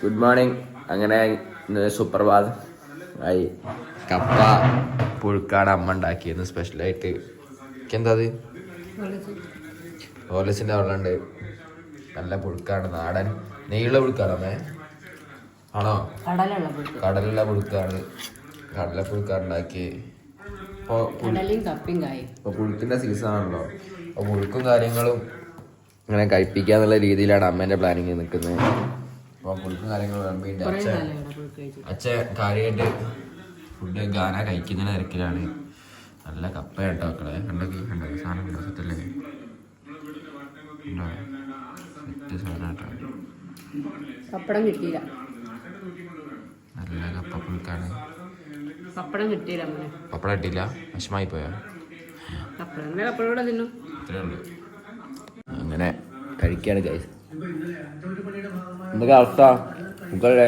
Good morning അങ്ങനെ ഇന്ന് സുപ്രഭാതം ആയി കപ്പ പുഴുക്കാണ് അമ്മ ഉണ്ടാക്കിയത് സ്പെഷ്യലായിട്ട് എന്താ അത്? ഓലസിന്റെ വെള്ളമുണ്ട് നല്ല പുഴുക്കാണ് നാടൻ. നെയ്യുള്ള പുഴുക്കാണ് അമ്മേ? ആണോ? കടലുള്ള പുഴുക്ക്. കടലുള്ള പുഴുക്കാണ്. കടല പുഴുക്കാണ് ഉണ്ടാക്കി. ഇപ്പോൾ പുഴുക്കിന്റെ സീസൺ ആണല്ലോ. അപ്പൊ പുഴുക്കും കാര്യങ്ങളും ഇങ്ങനെ കഴിപ്പിക്കാന്നുള്ള രീതിയിലാണ് അമ്മേന്റെ പ്ലാനിങ് നിൽക്കുന്നത് അപ്പൊ പുഴുക്കും കാര്യങ്ങളും വിളമ്പിണ്ട് അച്ഛ അച്ഛ കാര്യമായിട്ട് ഫുഡ് ഗാന കഴിക്കുന്ന തിരക്കിലാണ്. നല്ല കപ്പ കേട്ടോ മക്കളെ. കണ്ടൊക്കെ കണ്ടത് സാധനം ഉണ്ടോ സെറ്റല്ലേ? ഉണ്ടോ സെറ്റ് സാധനം കേട്ടോ. പപ്പടം കിട്ടിയില്ല. നല്ല കപ്പ പുഴുക്കാണ് പപ്പടം കിട്ടിയില്ല മോനെ. പപ്പടം ഇട്ടില്ല വിഷമായി പോയോ? പപ്പടം അങ്ങനെ പപ്പടം കൂടെ തിന്നു. ഇത്രേ ഉള്ളൂ. അങ്ങനെ കഴിക്കാണ് ഗൈസ് എന്തൊക്കെ അവസ്ഥ ഫുഡൊക്കെ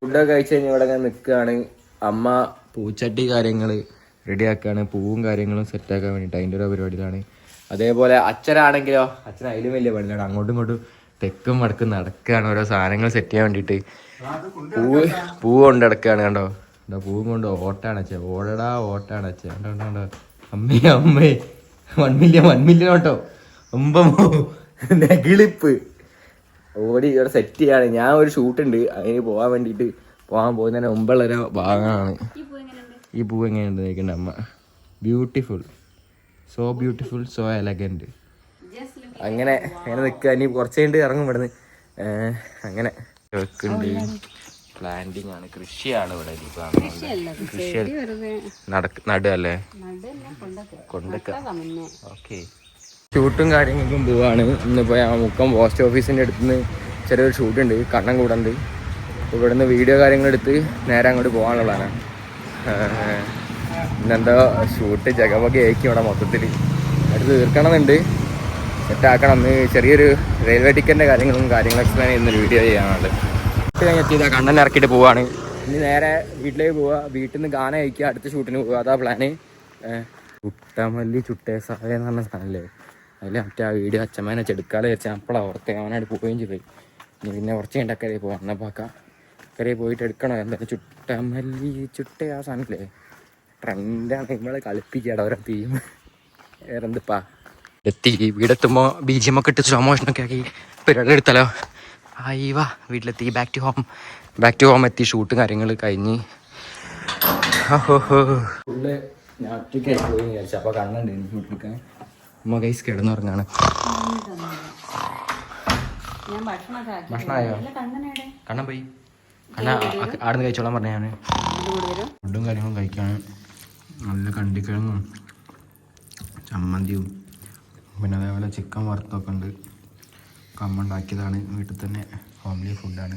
ഫുഡൊക്കെ കഴിച്ച് കഴിഞ്ഞ് ഇവിടെ ഞാൻ നിൽക്കുകയാണ് അമ്മ പൂച്ചട്ടി കാര്യങ്ങൾ റെഡിയാക്കുകയാണ് പൂവും കാര്യങ്ങളും സെറ്റാക്കാൻ വേണ്ടിയിട്ട് അതിന്റെ ഒരു പരിപാടിയിലാണ്. അതേപോലെ അച്ഛനാണെങ്കിലോ അച്ഛൻ അതിലും വലിയ പണിയിലാണ് അങ്ങോട്ടും ഇങ്ങോട്ടും തെക്കും വടക്കും നടക്കുകയാണ് ഓരോ സാധനങ്ങൾ സെറ്റ് ചെയ്യാൻ വേണ്ടിയിട്ട് പൂവ് പൂവ് കൊണ്ട് നടക്കുകയാണ് കണ്ടോ? എന്താ പൂവും കൊണ്ട് ഓട്ടാണ് അച്ഛൻ. ഓടടാ ഓട്ടാണ് അച്ഛൻ. കണ്ടോ കണ്ടോ അമ്മേ അമ്മേ. One million one million auto നെഗിളിപ്പ്. ഓടി ഇവിടെ സെറ്റ് ചെയ്യാണ്. ഞാൻ ഒരു ഷൂട്ട് ഉണ്ട്. അതിന് പോകാൻ വേണ്ടിട്ട് പോകാൻ പോകുന്നതിന് മുമ്പുള്ള ഒരു ഭാഗമാണ്. ഈ പൂ എങ്ങനെയുണ്ട്? നോക്കണ്ട അമ്മ. Beautiful so beautiful so elegant അങ്ങനെ അങ്ങനെ നിൽക്കുക ഇനി കുറച്ച് കഴിഞ്ഞിട്ട് ഇറങ്ങും ഇവിടുന്ന്. അങ്ങനെ. വെക്കുന്നുണ്ട് പ്ലാന്റിങ് ആണ്. കൃഷിയാണ് ഇവിടെ കൃഷി നടക്ക് നടുവല്ലേ കൊണ്ടൊക്കെ. ഓക്കെ ഷൂട്ടും കാര്യങ്ങൾക്കും പോവാണ്. ഇന്നിപ്പോൾ ഞാൻ മുക്കം പോസ്റ്റ് ഓഫീസിന്റെ അടുത്ത് നിന്ന് ചെറിയൊരു ഷൂട്ട് ഉണ്ട്. കണ്ണം കൂടണ്ട്. ഇവിടുന്ന് വീഡിയോ കാര്യങ്ങൾ എടുത്ത് നേരെ അങ്ങോട്ട് പോകാനുള്ളതാണ് ഇന്നെന്തോ ഷൂട്ട് ജഗമൊക്കെ ആയിരിക്കും ഇവിടെ മൊത്തത്തിൽ അത് തീർക്കണമെന്നുണ്ട്. സെറ്റാക്കണം എന്ന് ചെറിയൊരു റെയിൽവേ ടിക്കറ്റിന്റെ കാര്യങ്ങളും കാര്യങ്ങളും എക്സ്പ്ലെയിൻ ചെയ്യുന്നൊരു വീഡിയോ ചെയ്യാനുള്ളത്. ഷൂട്ട് ഞാൻ എത്തിയതാ. കണ്ണൻ ഇറക്കിയിട്ട് പോവാണ്. ഇനി നേരെ വീട്ടിലേക്ക് പോവുക വീട്ടിൽ നിന്ന് ഗാനം കഴിക്കുക. അടുത്ത ഷൂട്ടിന് പോവുക അതാ പ്ലാന് ചുട്ടമല്ലി ചുട്ടേ സഹായം എന്ന് പറഞ്ഞ സാധനല്ലേ? അതിൽ മറ്റേ ആ വീഡിയോ അച്ഛമ്മേനെ ചെടുക്കാതെ വെച്ചാൽ അപ്പോളാണ് ഓർത്തേ അവനായിട്ട് പോവുകയും ചെയ്തു. ഇനി പിന്നെ കുറച്ച് കഴിഞ്ഞിട്ട് അക്കരെ പോവാം. എന്നപ്പാക്കാം അക്കരെ പോയിട്ട് എടുക്കണം? എന്തായാലും ചുട്ടമല്ലി ചുട്ട ആ സാധനല്ലേ ട്രെൻഡാണ് നമ്മളെ കളിപ്പിക്കാട ഓരോ തീം വേറെ വേറെന്തിപ്പാ? എത്തി. വീടെത്തുമ്പോൾ ബി ജി എം ഒക്കെ ഇട്ട് സ്ലോ മോഷനൊക്കെ ആക്കി പരിപാടി എടുത്തല്ലോ ആയി വാ. വീട്ടിലെത്തി. Back to home back to home എത്തി. ഷൂട്ടും കാര്യങ്ങൾ കഴിഞ്ഞ്. ഫുള്ള് ഞാൻ ഒറ്റയ്ക്ക് പോയി വിചാരിച്ചു. അപ്പോൾ കണ്ണുണ്ട് ഷൂട്ടിലൊക്കെ അമ്മ കൈസ് കിടന്നുറങ്ങാണ് ഭക്ഷണമായോ? കണ്ണം കണ്ണൻ പോയി കണ്ണ ആടുന്ന് കഴിച്ചോളാൻ പറഞ്ഞ ഞാൻ ഫുഡും കാര്യങ്ങളും കഴിക്കാൻ നല്ല കണ്ടിക്കിഴങ്ങും ചമ്മന്തിയും പിന്നെ അതേപോലെ ചിക്കൻ വറുത്തൊക്കെ ഉണ്ട്. കമ്മ ഉണ്ടാക്കിയതാണ്. വീട്ടിൽ തന്നെ ഹോംലി ഫുഡാണ്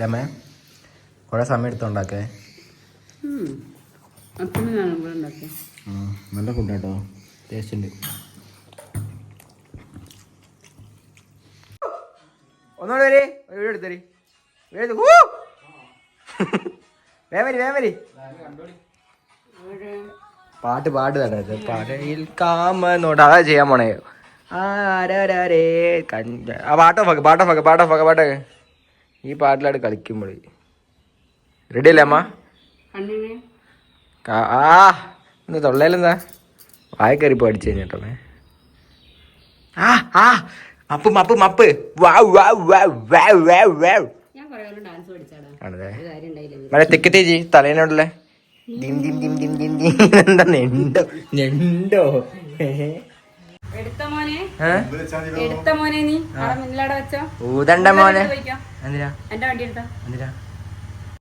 രമേ കുറേ സമയം എടുത്തുണ്ടാക്കേ നല്ല ഫുഡാട്ടോ ടേസ്റ്റ് ഉണ്ട്. ഒന്നുകൂടെ വരെ. ഒരു വീഡിയോ എടുത്തരി വേമരി വേമരി പാട്ട് പാട്ട് തന്നെ പാടയിൽ കാമനോട് അതാ ചെയ്യാൻ പോണേ. ആരാരേ കണ്ട ആ പാട്ടോ ഫക്ക് പാട്ടോ ഫക്ക് പാട്ടോ ഫക്ക് പാട്ട് ഈ പാട്ടിലാണ് കളിക്കുമ്പോൾ റെഡി അല്ലേ അമ്മ? ആ എന്താ തൊള്ളയിലെന്താ വായ കയറി പഠിച്ചു കഴിഞ്ഞിട്ടോ ആ ആ. മപ്പ് മപ്പ് മപ്പ്. വാവ് വാവ് വാവ് വാവ് വാവ് വാവ്. മഴ തെക്ക് തേജി തലേനോടല്ലേ ദിം ദിം ദിം ദിം ദിം ദിം എന്താ നെണ്ടോ നെണ്ടോ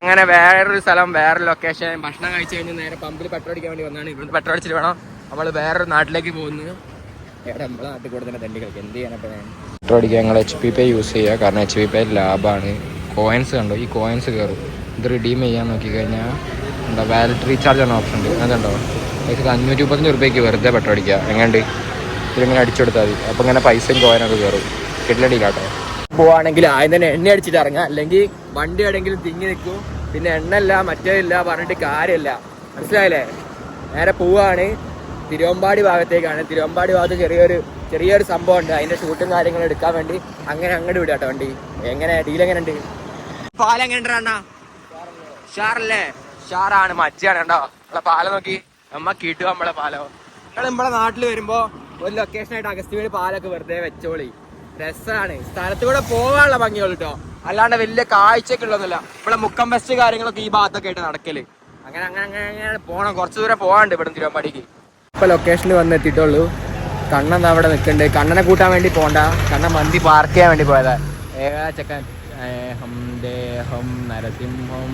അങ്ങനെ വേറൊരു സ്ഥലം വേറെ ലൊക്കേഷൻ ഭക്ഷണം കഴിച്ചു കഴിഞ്ഞ് നേരെ പമ്പിൽ പെട്രോൾ അടിക്കാൻ വേണ്ടി വന്നാണ്. ഇവിടുന്ന് പെട്രോൾ അടിച്ചിട്ട് വേണം. നമ്മൾ വേറൊരു നാട്ടിലേക്ക് പോകുന്നത്. എവിടെ നമ്മളെ നാട്ടിൽ കൂടെ തന്നെ തണ്ടി കളിക്കും എന്ത് പെട്രോൾ അടിക്കാൻ ഞങ്ങൾ എച്ച് പി പേ യൂസ് ചെയ്യുക. കാരണം എച്ച് പി പേ ലാഭാണ് കോയിൻസ് കണ്ടോ? ഈ കോയിൻസ് കയറും ഇത് റിഡീം ചെയ്യാൻ നോക്കി കഴിഞ്ഞാൽ എന്താ വാലറ്റ് റീചാർജ് ആണ് ഓപ്ഷൻ ഉണ്ട്. അതുണ്ടോ ഏകദേശം അഞ്ഞൂറ്റി മുപ്പത്തഞ്ച് റുപ്യക്ക് വെറുതെ പെട്രോൾ അടിക്കുക. എങ്ങാണ്ട് ഇതിലിങ്ങനെ അടിച്ചെടുത്താൽ മതി. അപ്പോൾ ഇങ്ങനെ പൈസയും കോയിനൊക്കെ കയറും കിട്ടിലടിക്കാട്ടോ പോവാണെങ്കിൽ ആദ്യം തന്നെ എണ്ണ അടിച്ചിട്ട് ഇറങ്ങാം അല്ലെങ്കിൽ വണ്ടി എവിടെയെങ്കിലും തിങ്ങി നിൽക്കും. പിന്നെ എണ്ണ ഇല്ല മറ്റേ ഇല്ല പറഞ്ഞിട്ട് കാര്യമില്ല. മനസ്സിലായില്ലേ? നേരെ പോവാണ്. തിരുവമ്പാടി ഭാഗത്തേക്കാണ്. തിരുവമ്പാടി ഭാഗത്ത് ചെറിയൊരു ചെറിയൊരു സംഭവം ഉണ്ട് അതിന്റെ ഷൂട്ടും കാര്യങ്ങളും എടുക്കാൻ വേണ്ടി അങ്ങനെ അങ്ങോട്ട് വിടാട്ടോ കേട്ടോ വണ്ടി. എങ്ങനെ? ഡീൽ എങ്ങനെ ഉണ്ട് പാലം എങ്ങനെ ഉണ്ട് അണ്ണാ ഷാറല്ലേ ഷാറാണ് മജ്ജാണ് നമ്മളെ പാലം നോക്കി. നമ്മ കിട്ടുക നമ്മളെ പാലോ. നിങ്ങൾ നമ്മളെ നാട്ടിൽ വരുമ്പോ ഒരു ലൊക്കേഷൻ ആയിട്ട് അഗസ്ത്യവീട് പാലൊക്കെ വെറുതെ വെച്ചോളി. രസാണ്. സ്ഥലത്തൂടെ പോകാനുള്ള ഭംഗിയുള്ളൂ കേട്ടോ അല്ലാണ്ട് വലിയ കാഴ്ചയൊക്കെ ഉള്ളതൊന്നുമില്ല ഇവിടെ മുക്കം ബസ് കാര്യങ്ങളൊക്കെ ഈ ഭാഗത്തൊക്കെ ആയിട്ട് നടക്കൽ. അങ്ങനെ അങ്ങനെ അങ്ങനെ പോകണം പോണം. കുറച്ച് ദൂരം പോകാണ്ട് ഇവിടെ തിരുവമ്പാടിക്ക്. ഇപ്പൊ ലൊക്കേഷനിൽ വന്ന് എത്തിയിട്ടുള്ളൂ കണ്ണൻ അവിടെ നിൽക്കുന്നുണ്ട് കണ്ണനെ കൂട്ടാൻ വേണ്ടി പോണ്ട. കണ്ണൻ മന്തി പാർക്ക് ചെയ്യാൻ വേണ്ടി പോയതാ. ഏകാ ചക്കൻ. ദേ ഹം നരസിംഹം.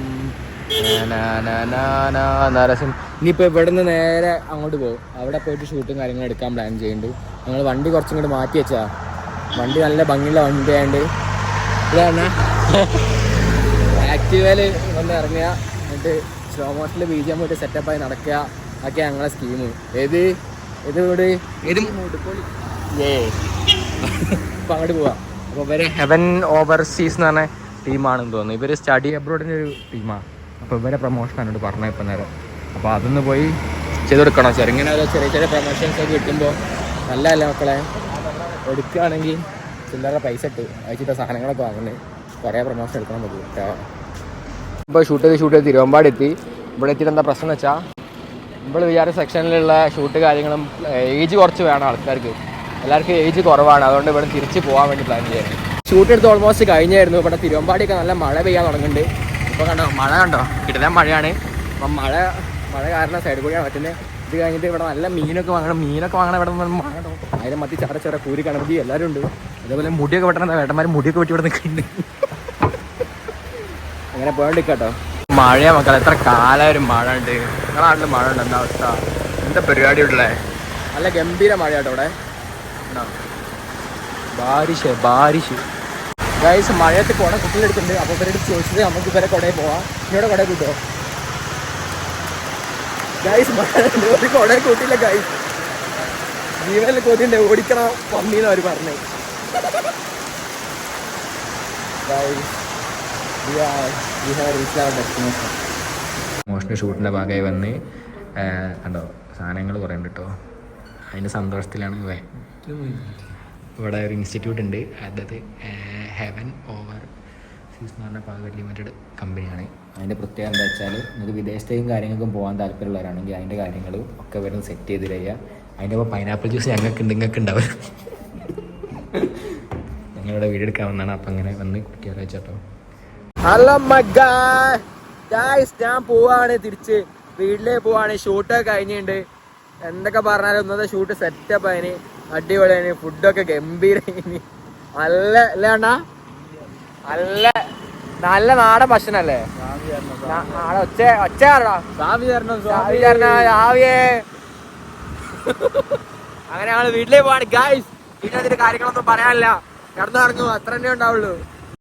നരസിംഹം. ഇനിയിപ്പോ ഇവിടുന്ന് നേരെ അങ്ങോട്ട് പോകും. അവിടെ പോയിട്ട് ഷൂട്ടും കാര്യങ്ങളും എടുക്കാൻ പ്ലാൻ ചെയ്യുന്നുണ്ട് ഞങ്ങൾ വണ്ടി കുറച്ചും കൂടി മാറ്റി വെച്ചാ. വണ്ടി നല്ല ഭംഗിയുള്ള വണ്ടി ആയതുകൊണ്ട് ഇതാണ് ആക്റ്റീവയിൽ വന്ന് ഇറങ്ങുക. എന്നിട്ട് സ്ലോ മോഷനിൽ ബി ജി എം പോയിട്ട് സെറ്റപ്പായി നടക്കുക. ഒക്കെ ഞങ്ങളെ സ്കീം ഏത്? ഏത് വീട്? ഏത് ഏ. അപ്പൊ അങ്ങോട്ട് പോവാം. അപ്പോൾ ഇവർ ഹെവൻ ഓവർസീസ് എന്ന് പറഞ്ഞ ടീമാണെന്ന് തോന്നുന്നു. ഇവർ സ്റ്റഡി അബ്രോഡിന്റെ ഒരു ടീമാണ് അപ്പോൾ ഇവരെ പ്രൊമോഷൻ എന്നോട് പറഞ്ഞ ഇപ്പം നേരം. അപ്പോൾ അതൊന്ന് പോയി ചെയ്ത് കൊടുക്കണം ഇങ്ങനെ ഓരോ ചെറിയ ചെറിയ പ്രൊമോഷൻസ് ഒക്കെ കിട്ടുമ്പോൾ നല്ലതല്ല മക്കളെ? എടുക്കുകയാണെങ്കിൽ ചില്ലറ പൈസ ഇട്ട് അയച്ചിട്ട സാധനങ്ങളൊക്കെ വാങ്ങുന്നത്. കുറേ പ്രൊമോഷൻ എടുക്കണം മതി അപ്പോൾ ഷൂട്ട് ചെയ്ത് ഷൂട്ട് ചെയ്ത് തിരുവമ്പാട് എത്തി. ഇവിടെ എത്തിയിട്ട് എന്താ പ്രശ്നം എന്ന് വെച്ചാൽ നമ്മൾ വിചാരിച്ച സെക്ഷനിലുള്ള ഷൂട്ട് കാര്യങ്ങളും ഏജ് കുറച്ച് വേണം ആൾക്കാർക്ക്. എല്ലാവർക്കും ഏജ് കുറവാണ്. അതുകൊണ്ട് ഇവിടെ തിരിച്ച് പോകാൻ വേണ്ടി പ്ലാൻ ചെയ്യുന്നത് ഷൂട്ട് എടുത്ത് ഓൾമോസ്റ്റ് കഴിഞ്ഞായിരുന്നു. ഇവിടെ തിരുവമ്പാടിയൊക്കെ നല്ല മഴ പെയ്യാൻ തുടങ്ങുന്നുണ്ട്. ഇപ്പോൾ കണ്ടോ? മഴ കണ്ടോ? കിട്ടുന്ന മഴയാണ്. അപ്പം മഴ മഴ കാരണം സൈഡ് കൂടിയാണ് പറ്റുന്നത് ഇത് കഴിഞ്ഞിട്ട് ഇവിടെ നല്ല മീനൊക്കെ വാങ്ങണം. മീനൊക്കെ വാങ്ങണം ഇവിടെ നിന്ന് മഴ അതിനെ മത്തി ചെറ ചെറ കൂരി കണപതി എല്ലാവരും ഉണ്ട്. അതേപോലെ മുടിയൊക്കെ വെട്ടണം വേട്ടന്മാർ മുടിയൊക്കെ വെട്ടി ഇവിടെ നിൽക്കുന്നുണ്ട്. അങ്ങനെ പോയോണ്ടിരിക്കട്ടോ. മഴയാ മക്കളെ. എത്ര കാലം ഒരു മഴ ഉണ്ട്. നിങ്ങളെ നാട്ടിൽ മഴ ഉണ്ട്? എന്താ അവസ്ഥ? എന്താ പരിപാടി ഉള്ളേ നല്ല ഗംഭീര മഴ കേട്ടോ ഇവിടെ? ബാരിഷ് ബാരിഷ്. ഗൈസ് മഴയത്ത് കുട കുട്ടികളെടുക്കുന്നുണ്ട് അപ്പോൾ ഇവരോട് ചോദിച്ചത് നമുക്ക് ഇവരെ കുടയിൽ പോവാം. ഇവിടെ കുടയിൽ കൂട്ടോ? ഗൈസ് മഴ ഒരു കുടയിൽ കൂട്ടിയില്ല ഗൈസ് ജീവനിൽ കൊതിണ്ട് ഓടിക്കണം? പന്നീന്ന് അവർ പറഞ്ഞു. ഗൈസ് മോഷണ ഷൂട്ടിന്റെ ഭാഗമായി വന്ന് കണ്ടോ സാധനങ്ങൾ കുറേ ഉണ്ട് കേട്ടോ അതിന്റെ സന്തോഷത്തിലാണ് ഇവ ഇവിടെ ഒരു ഇൻസ്റ്റിറ്റ്യൂട്ട് ഉണ്ട്. അതായത് ഹെവൻ ഓവർ സീസ് എന്ന് പറഞ്ഞ പ്രൈവറ്റ് ലിമിറ്റഡ് കമ്പനിയാണ് അതിന്റെ പ്രത്യേകത എന്താ വെച്ചാൽ നിങ്ങൾക്ക് വിദേശത്തേക്കും കാര്യങ്ങൾക്കും പോകാൻ താല്പര്യമുള്ളവരാണെങ്കിൽ അതിന്റെ കാര്യങ്ങൾ ഒക്കെ വരുന്ന സെറ്റ് ചെയ്ത് തരിക. അതിന്റെ ഒപ്പം പൈനാപ്പിൾ ജ്യൂസ് ഞങ്ങൾക്ക് ഉണ്ട് നിങ്ങൾക്ക് ഉണ്ടാവും ഞങ്ങളിവിടെ വന്നാണ് അപ്പം അങ്ങനെ വന്ന് കുടിക്കാൻ വെച്ചോ ഹലോ ഗായ്സ് ഞാൻ പോവാണ് തിരിച്ച്. വീട്ടിലേക്ക് പോവാണ്. ഷൂട്ടൊക്കെ കഴിഞ്ഞിട്ടുണ്ട് എന്തൊക്കെ പറഞ്ഞാലും ഒന്നത്തെ ഷൂട്ട് സെറ്റപ്പ് അതിന് അടിപൊളിയാണ് ഫുഡൊക്കെ ഗംഭീരമായിന് നല്ല അല്ലേ അണ്ണാ? നല്ല നല്ല നാടൻ ഭക്ഷണല്ലേ? ഒച്ച ഒച്ച ആരടാ? സാവി തരണ അങ്ങനെ ഞങ്ങൾ വീട്ടിലേക്ക് പോവാണ്. ഗായ്സ് അതിന്റെ കാര്യങ്ങളൊന്നും പറയാനില്ല. കിടന്നു പറഞ്ഞു അത്ര തന്നെ ഉണ്ടാവുള്ളൂ.